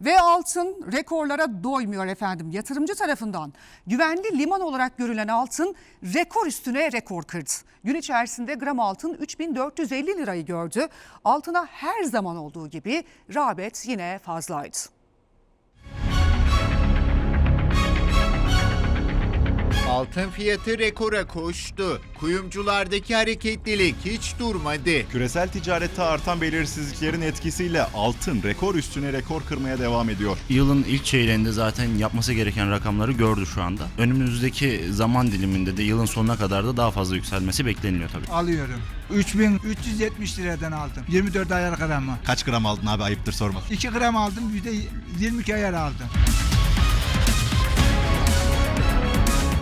Ve altın rekorlara doymuyor efendim. Yatırımcı tarafından güvenli liman olarak görülen altın rekor üstüne rekor kırdı. Gün içerisinde gram altın 3450 lirayı gördü. Altına her zaman olduğu gibi rağbet yine fazlaydı. Altın fiyatı rekora koştu. Kuyumculardaki hareketlilik hiç durmadı. Küresel ticarette artan belirsizliklerin etkisiyle altın rekor üstüne rekor kırmaya devam ediyor. Yılın ilk çeyreğinde zaten yapması gereken rakamları gördü şu anda. Önümüzdeki zaman diliminde de yılın sonuna kadar da daha fazla yükselmesi bekleniyor tabii. alıyorum. 3370 liradan aldım. 24 ayar gramı. Kaç gram aldın abi ayıptır sorması. 2 gram aldım, %22 ayar aldım.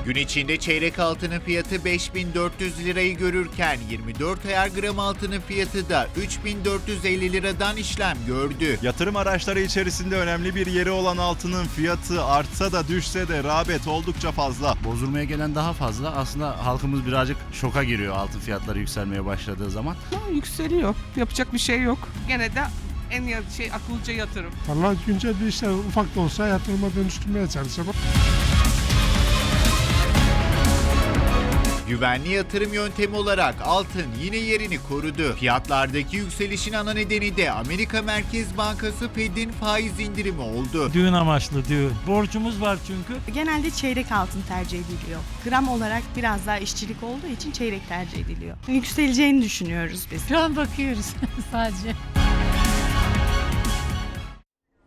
Gün içinde çeyrek altının fiyatı 5400 lirayı görürken 24 ayar gram altının fiyatı da 3450 liradan işlem gördü. Yatırım araçları içerisinde önemli bir yeri olan altının fiyatı artsa da düşse de rağbet oldukça fazla. Bozulmaya gelen daha fazla. Aslında halkımız birazcık şoka giriyor altın fiyatları yükselmeye başladığı zaman. Ama yükseliyor. Yapacak bir şey yok. Gene de en ya- şey akıllıca yatırım. Vallahi güncel bir işler ufak da olsa yatırıma dönüştürmeye çalışacağım. Güvenli yatırım yöntemi olarak altın yine yerini korudu. Fiyatlardaki yükselişin ana nedeni de Amerika Merkez Bankası Fed'in faiz indirimi oldu. Düğün amaçlı düğün. Borcumuz var çünkü. Genelde çeyrek altın tercih ediliyor. Gram olarak biraz daha işçilik olduğu için çeyrek tercih ediliyor. Yükseleceğini düşünüyoruz biz. Şu an bakıyoruz sadece.